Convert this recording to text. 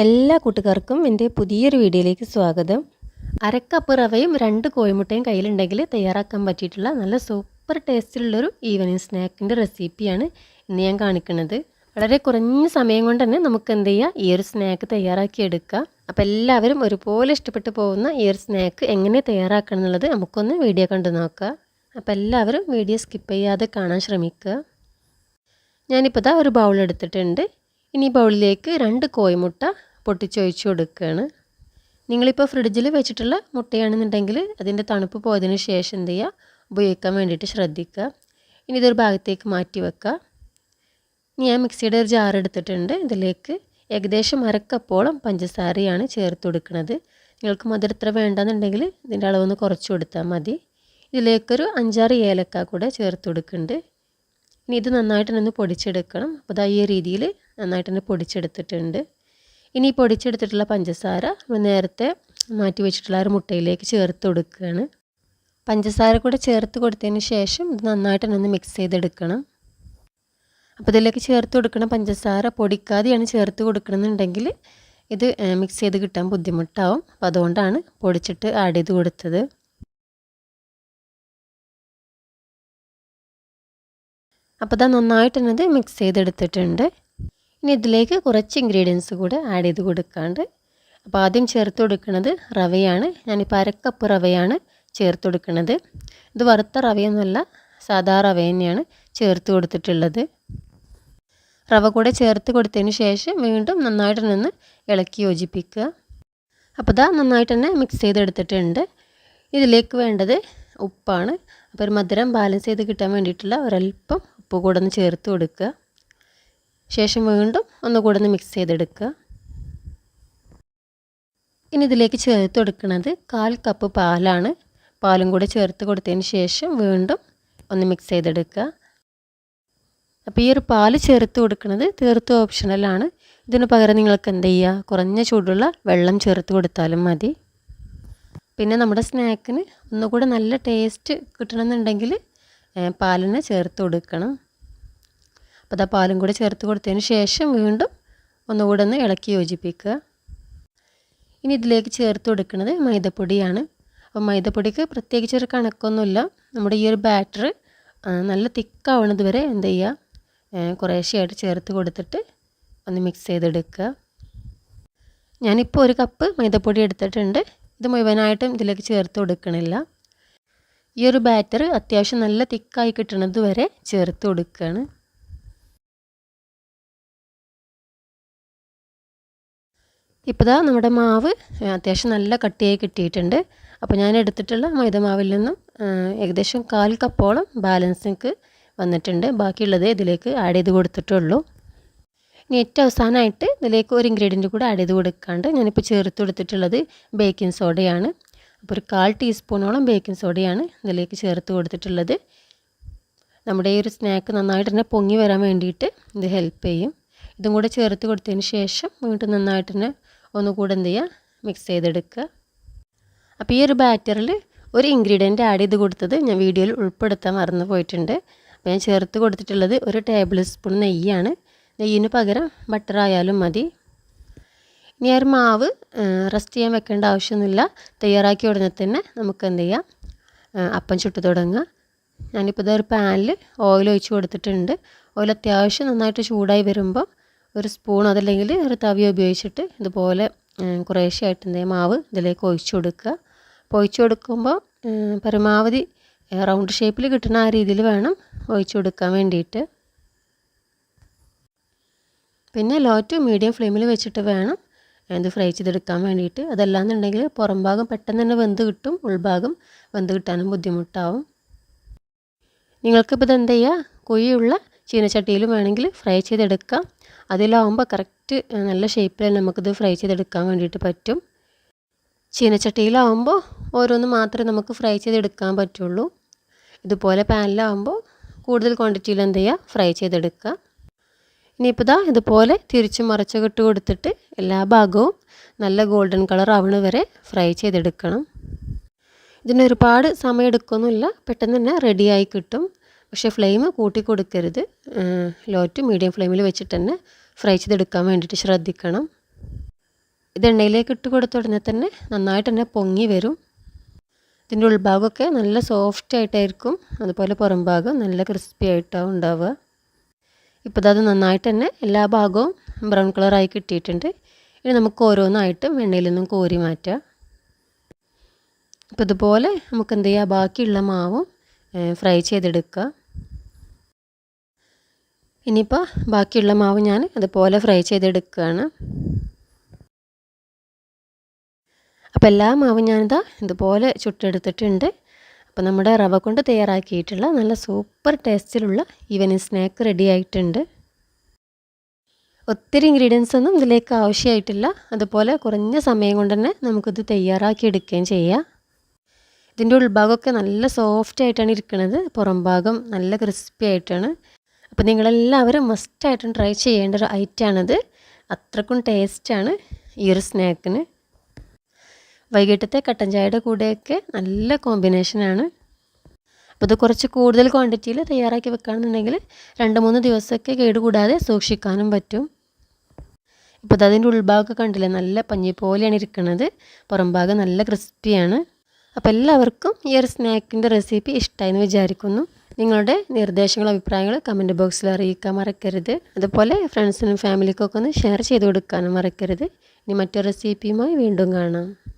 എല്ലാ കൂട്ടുകാർക്കും എന്റെ പുതിയൊരു വീഡിയോയിലേക്ക് സ്വാഗതം. അരക്കപ്പ് റവയും രണ്ട് കോഴിമുട്ടയും കയ്യിലുണ്ടെങ്കിൽ തയ്യാറാക്കാൻ പറ്റിയിട്ടുള്ള നല്ല സൂപ്പർ ടേസ്റ്റിലുള്ളൊരു ഈവനിങ് സ്നാക്കിന്റെ റെസിപ്പിയാണ് ഇന്ന് ഞാൻ കാണിക്കുന്നത്. വളരെ കുറഞ്ഞ സമയം കൊണ്ട് തന്നെ നമുക്ക് എന്ത് ചെയ്യാം? ഈ ഒരു സ്നാക്ക് തയ്യാറാക്കി എടുക്കാം. അപ്പോൾ എല്ലാവരും ഒരുപോലെ ഇഷ്ടപ്പെട്ടു പോകുന്ന ഈ ഒരു സ്നാക്ക് എങ്ങനെ തയ്യാറാക്കണം എന്നുള്ളത് നമുക്കൊന്ന് വീഡിയോ കണ്ടു നോക്കാം. അപ്പോൾ എല്ലാവരും വീഡിയോ സ്കിപ്പ് ചെയ്യാതെ കാണാൻ ശ്രമിക്കുക. ഞാനിപ്പോൾ ഇതാ ഒരു ബൗൾ എടുത്തിട്ടുണ്ട്. ഇനി ബൗളിലേക്ക് രണ്ട് കോയിമുട്ട പൊട്ടിച്ചൊഴിച്ച് കൊടുക്കുകയാണ്. നിങ്ങളിപ്പോൾ ഫ്രിഡ്ജിൽ വെച്ചിട്ടുള്ള മുട്ടയാണെന്നുണ്ടെങ്കിൽ അതിന്റെ തണുപ്പ് പോയതിന് ശേഷം എന്ത് ചെയ്യുക? ഉപയോഗിക്കാൻ വേണ്ടിയിട്ട് ശ്രദ്ധിക്കുക. ഇനി ഇതൊരു ഭാഗത്തേക്ക് മാറ്റി വെക്കുക. ഇനി ഞാൻ മിക്സിയുടെ ഒരു ജാർ എടുത്തിട്ടുണ്ട്. ഇതിലേക്ക് ഏകദേശം അരക്കപ്പോളം പഞ്ചസാരയാണ് ചേർത്ത് കൊടുക്കുന്നത്. നിങ്ങൾക്ക് മധുരം മധുരത്ര വേണ്ടെന്നുണ്ടെങ്കിൽ ഇതിന്റെ അളവൊന്ന് കുറച്ച് കൊടുത്താൽ മതി. ഇതിലേക്കൊരു അഞ്ചാറ് ഏലക്ക കൂടെ ചേർത്ത് കൊടുക്കുന്നുണ്ട്. ഇനി ഇത് നന്നായിട്ട് നിന്ന് പൊടിച്ചെടുക്കണം. അപ്പോൾ ഇതാ ഈ രീതിയിൽ നന്നായിട്ട് തന്നെ പൊടിച്ചെടുത്തിട്ടുണ്ട്. ഇനി ഈ പൊടിച്ചെടുത്തിട്ടുള്ള പഞ്ചസാര നേരത്തെ മാറ്റി വെച്ചിട്ടുള്ള ഒരു മുട്ടയിലേക്ക് ചേർത്ത് കൊടുക്കുകയാണ്. പഞ്ചസാര കൂടെ ചേർത്ത് കൊടുത്തതിന് ശേഷം ഇത് നന്നായിട്ട് തന്നെ ഒന്ന് മിക്സ് ചെയ്തെടുക്കണം. അപ്പോൾ ഇതിലേക്ക് ചേർത്ത് കൊടുക്കുന്ന പഞ്ചസാര പൊടിക്കാതെയാണ് ചേർത്ത് കൊടുക്കണമെന്നുണ്ടെങ്കിൽ ഇത് മിക്സ് ചെയ്ത് കിട്ടാൻ ബുദ്ധിമുട്ടാവും. അപ്പോൾ അതുകൊണ്ടാണ് പൊടിച്ചിട്ട് ആഡ് ചെയ്ത് കൊടുത്തത്. അപ്പോൾ ഇതാ നന്നായിട്ട് തന്നെ ഇത് മിക്സ് ചെയ്തെടുത്തിട്ടുണ്ട്. ഇനി ഇതിലേക്ക് കുറച്ച് ഇൻഗ്രീഡിയൻസ് കൂടെ ആഡ് ചെയ്ത് കൊടുക്കാണ്ട്. അപ്പോൾ ആദ്യം ചേർത്ത് കൊടുക്കുന്നത് റവയാണ്. ഞാനിപ്പോൾ അരക്കപ്പ് റവയാണ് ചേർത്ത് കൊടുക്കുന്നത്. ഇത് വറുത്ത റവയൊന്നുമല്ല സാധാ റവ തന്നെയാണ് ചേർത്ത് കൊടുത്തിട്ടുള്ളത്. റവ കൂടെ ചേർത്ത് കൊടുത്തതിന് ശേഷം വീണ്ടും നന്നായിട്ട് നിന്ന് ഇളക്കി യോജിപ്പിക്കുക. അപ്പോൾ ഇതാ നന്നായിട്ട് തന്നെ മിക്സ് ചെയ്തെടുത്തിട്ടുണ്ട്. ഇതിലേക്ക് വേണ്ടത് ഉപ്പാണ്. അപ്പോൾ ഒരു മധുരം ബാലൻസ് ചെയ്ത് കിട്ടാൻ വേണ്ടിയിട്ടുള്ള ഒരല്പം ഉപ്പ് കൂടെ ഒന്ന് ചേർത്ത് കൊടുക്കുക. ശേഷം വീണ്ടും ഒന്ന് ഒന്നുകൂടെ ഒന്ന് മിക്സ് ചെയ്തെടുക്കുക. ഇനി ഇതിലേക്ക് ചേർത്ത് കൊടുക്കുന്നത് കാൽ കപ്പ് പാലാണ്. പാലും കൂടെ ചേർത്ത് കൊടുത്തതിന് ശേഷം വീണ്ടും ഒന്ന് മിക്സ് ചെയ്തെടുക്കുക. അപ്പോൾ ഈ ഒരു പാൽ ചേർത്ത് കൊടുക്കുന്നത് തീർത്തും ഓപ്ഷണലാണ് ഇതിന് പകരം നിങ്ങൾക്ക് എന്ത് ചെയ്യുക? കുറഞ്ഞ ചൂടുള്ള വെള്ളം ചേർത്ത് കൊടുത്താലും മതി. പിന്നെ നമ്മുടെ സ്നാക്കിന് ഒന്നുകൂടെ നല്ല ടേസ്റ്റ് കിട്ടണമെന്നുണ്ടെങ്കിൽ പാലിനെ ചേർത്ത് കൊടുക്കണം. അപ്പോൾ അതാ പാലും കൂടെ ചേർത്ത് കൊടുത്തതിന് ശേഷം വീണ്ടും ഒന്നുകൂടെ ഒന്ന് ഇളക്കി യോജിപ്പിക്കുക. ഇനി ഇതിലേക്ക് ചേർത്ത് കൊടുക്കുന്നത് മൈദപ്പൊടിയാണ്. അപ്പോൾ മൈദപ്പൊടിക്ക് പ്രത്യേകിച്ച് ഒരു കണക്കൊന്നുമില്ല. നമ്മുടെ ഈ ഒരു ബാറ്റർ നല്ല തിക്കാവണത് വരെ എന്ത് ചെയ്യുക കുറേശ്ശെയായിട്ട് ചേർത്ത് കൊടുത്തിട്ട് ഒന്ന് മിക്സ് ചെയ്തെടുക്കുക. ഞാനിപ്പോൾ ഒരു കപ്പ് മൈദപ്പൊടി എടുത്തിട്ടുണ്ട്. ഇത് മുഴുവനായിട്ടും ഇതിലേക്ക് ചേർത്ത് കൊടുക്കണില്ല. ഈ ഒരു ബാറ്റർ അത്യാവശ്യം നല്ല തിക്കായി കിട്ടുന്നത് വരെ ചേർത്ത് കൊടുക്കുകയാണ് ഇപ്പോൾ നമ്മുടെ മാവ് അത്യാവശ്യം നല്ല കട്ടിയായി കിട്ടിയിട്ടുണ്ട്. അപ്പോൾ ഞാൻ എടുത്തിട്ടുള്ള മൈദമാവിൽ നിന്നും ഏകദേശം കാൽ കപ്പോളം ബാലൻസിക്ക് വന്നിട്ടുണ്ട്. ബാക്കിയുള്ളത് ഇതിലേക്ക് ആഡ് ചെയ്ത് കൊടുത്തിട്ടുള്ളൂ. ഇനി ഏറ്റവും അവസാനമായിട്ട് ഇതിലേക്ക് ഒരു ഇൻഗ്രീഡിയന്റ് കൂടെ ആഡ് ചെയ്ത് കൊടുക്കാണ്ട് ഞാനിപ്പോൾ ചേർത്ത് കൊടുത്തിട്ടുള്ളത് ബേക്കിംഗ് സോഡയാണ് അപ്പോൾ ഒരു കാൽ ടീസ്പൂണോളം ബേക്കിംഗ് സോഡയാണ് ഇതിലേക്ക് ചേർത്ത് കൊടുത്തിട്ടുള്ളത്. നമ്മുടെ ഈ ഒരു സ്നാക്ക് നന്നായിട്ട് തന്നെ പൊങ്ങി വരാൻ വേണ്ടിയിട്ട് ഇത് ഹെൽപ്പ് ചെയ്യും. ഇതും കൂടെ ചേർത്ത് കൊടുത്തതിന് ശേഷം വീണ്ടും നന്നായിട്ട് തന്നെ ഒന്നുകൂടെ എന്ത് ചെയ്യുക? മിക്സ് ചെയ്തെടുക്കുക. അപ്പോൾ ഈ ഒരു ബാറ്ററിൽ ഒരു ഇൻഗ്രീഡിയന്റ് ആഡ് ചെയ്ത് കൊടുത്തത് ഞാൻ വീഡിയോയിൽ ഉൾപ്പെടുത്താൻ മറന്നു പോയിട്ടുണ്ട് അപ്പോൾ ഞാൻ ചേർത്ത് കൊടുത്തിട്ടുള്ളത് ഒരു ടേബിൾ സ്പൂൺ നെയ്യാണ്. നെയ്യിന് പകരം ബട്ടർ ആയാലും മതി. ഇനി ഒരു മാവ് റെസ്റ്റ് ചെയ്യാൻ വെക്കേണ്ട ആവശ്യമൊന്നുമില്ല. തയ്യാറാക്കി ഉടനെ തന്നെ നമുക്ക് എന്ത് ചെയ്യാം? അപ്പം ചുട്ടു തുടങ്ങുക. ഞാനിപ്പോൾ ഇതൊരു പാനിൽ ഓയിൽ ഒഴിച്ച് കൊടുത്തിട്ടുണ്ട്. ഓയിൽ അത്യാവശ്യം നന്നായിട്ട് ചൂടായി വരുമ്പോൾ ഒരു സ്പൂൺ അതല്ലെങ്കിൽ ഒരു തവി ഉപയോഗിച്ചിട്ട് ഇതുപോലെ കുറേശ്ശെയായിട്ട് എന്തേ മാവ് ഇതിലേക്ക് ഒഴിച്ചു കൊടുക്കുക. അപ്പോൾ ഒഴിച്ചു കൊടുക്കുമ്പോൾ പരമാവധി റൗണ്ട് ഷേപ്പിൽ കിട്ടുന്ന ആ രീതിയിൽ വേണം ഒഴിച്ചു കൊടുക്കാൻ വേണ്ടിയിട്ട്. പിന്നെ ലോ ടു മീഡിയം ഫ്ലെയിമിൽ വെച്ചിട്ട് വേണം ഇത് ഫ്രൈ ചെയ്തെടുക്കാൻ വേണ്ടിയിട്ട്. അതല്ലാന്നുണ്ടെങ്കിൽ പുറം ഭാഗം പെട്ടെന്ന് തന്നെ വെന്ത് കിട്ടും ഉൾഭാഗം വെന്ത് കിട്ടാനും ബുദ്ധിമുട്ടാവും. നിങ്ങൾക്കിപ്പോൾ ഇത് എന്ത് ചെയ്യുക കുഴിയുള്ള ചീനച്ചട്ടിയിലും വേണമെങ്കിൽ ഫ്രൈ ചെയ്തെടുക്കാം. അതിലാവുമ്പോൾ കറക്റ്റ് നല്ല ഷേപ്പിൽ നമുക്കിത് ഫ്രൈ ചെയ്തെടുക്കാൻ വേണ്ടിയിട്ട് പറ്റും. ചീനച്ചട്ടിയിലാവുമ്പോൾ ഓരോന്ന് മാത്രമേ നമുക്ക് ഫ്രൈ ചെയ്തെടുക്കാൻ പറ്റുള്ളൂ. ഇതുപോലെ പാനിലാവുമ്പോൾ കൂടുതൽ ക്വാണ്ടിറ്റിയിൽ എന്ത് ചെയ്യുക ഫ്രൈ ചെയ്തെടുക്കുക ഇനിയിപ്പോൾ ഇതാ ഇതുപോലെ തിരിച്ച് മറിച്ചൊക്കെ ഇട്ട് കൊടുത്തിട്ട് എല്ലാ ഭാഗവും നല്ല ഗോൾഡൻ കളർ ആവണ വരെ ഫ്രൈ ചെയ്തെടുക്കണം. ഇതിന് ഒരുപാട് സമയം എടുക്കൊന്നുമില്ല പെട്ടെന്ന് തന്നെ റെഡിയായി കിട്ടും. പക്ഷേ ഫ്ലെയിം കൂട്ടി കൊടുക്കരുത്. ലോ ടു മീഡിയം ഫ്ലെയിമിൽ വെച്ചിട്ട് തന്നെ ഫ്രൈ ചെയ്തെടുക്കാൻ വേണ്ടിയിട്ട് ശ്രദ്ധിക്കണം. ഇത് എണ്ണയിലേക്ക് ഇട്ട് കൊടുത്ത ഉടനെ തന്നെ നന്നായിട്ട് തന്നെ പൊങ്ങി വരും. ഇതിന്റെ ഉൾഭാഗമൊക്കെ നല്ല സോഫ്റ്റ് ആയിട്ടായിരിക്കും. അതുപോലെ പുറംഭാഗം നല്ല ക്രിസ്പി ആയിട്ടാവും ഉണ്ടാവുക. ഇപ്പോൾ അത് നന്നായിട്ട് തന്നെ എല്ലാ ഭാഗവും ബ്രൗൺ കളറായി കിട്ടിയിട്ടുണ്ട്. ഇനി നമുക്ക് ഓരോന്നായിട്ട് എണ്ണയിൽ നിന്നും കോരി മാറ്റാം. അപ്പോൾ ഇതുപോലെ നമുക്ക് എന്ത് ചെയ്യുക ബാക്കിയുള്ള മാവും ഫ്രൈ ചെയ്തെടുക്കുക ഇനിയിപ്പോൾ ബാക്കിയുള്ള മാവ് ഞാൻ അതുപോലെ ഫ്രൈ ചെയ്തെടുക്കുകയാണ് അപ്പോൾ എല്ലാ മാവും ഞാനിതാ ഇതുപോലെ ചുട്ടെടുത്തിട്ടുണ്ട്. അപ്പോൾ നമ്മുടെ റവ കൊണ്ട് തയ്യാറാക്കിയിട്ടുള്ള നല്ല സൂപ്പർ ടേസ്റ്റിലുള്ള ഈവനിങ് സ്നാക്ക് റെഡി ആയിട്ടുണ്ട്. ഒത്തിരി ഇൻഗ്രീഡിയൻസ് ഒന്നും ഇതിലേക്ക് ആവശ്യമായിട്ടില്ല. അതുപോലെ കുറഞ്ഞ സമയം കൊണ്ട് തന്നെ നമുക്കിത് തയ്യാറാക്കി എടുക്കുകയും ചെയ്യാം. ഇതിന്റെ ഉൾഭാഗമൊക്കെ നല്ല സോഫ്റ്റ് ആയിട്ടാണ് ഇരിക്കുന്നത് പുറം ഭാഗം നല്ല ക്രിസ്പി ആയിട്ടാണ്. അപ്പോൾ നിങ്ങളെല്ലാവരും മസ്റ്റായിട്ടും ട്രൈ ചെയ്യേണ്ട ഒരു ഐറ്റമാണിത് അത്രക്കും ടേസ്റ്റാണ് ഈ ഒരു സ്നാക്കിന് വൈകിട്ടത്തെ കട്ടൻ ചായയുടെ കൂടെയൊക്കെ നല്ല കോമ്പിനേഷനാണ് അപ്പോൾ ഇത് കുറച്ച് കൂടുതൽ ക്വാണ്ടിറ്റിയിൽ തയ്യാറാക്കി വെക്കുകയാണെന്നുണ്ടെങ്കിൽ രണ്ട് മൂന്ന് ദിവസമൊക്കെ കേടുകൂടാതെ സൂക്ഷിക്കാനും പറ്റും. ഇപ്പോൾ അതിന്റെ ഉൾഭാഗമൊക്കെ കണ്ടില്ലേ? നല്ല പഞ്ഞി പോലെയാണ് ഇരിക്കുന്നത്. പുറം ഭാഗം നല്ല ക്രിസ്പിയാണ്. അപ്പോൾ എല്ലാവർക്കും ഈ ഒരു സ്നാക്കിന്റെ റെസിപ്പി ഇഷ്ടമായി എന്ന് വിചാരിക്കുന്നു. നിങ്ങളുടെ നിർദ്ദേശങ്ങളും അഭിപ്രായങ്ങൾ കമന്റ് ബോക്സിൽ അറിയിക്കാൻ മറക്കരുത്. അതുപോലെ ഫ്രണ്ട്സിനും ഫാമിലിക്കൊക്കെ ഒന്ന് ഷെയർ ചെയ്ത് കൊടുക്കാനും മറക്കരുത്. ഇനി മറ്റൊരു റെസിപ്പിയുമായി വീണ്ടും കാണാം.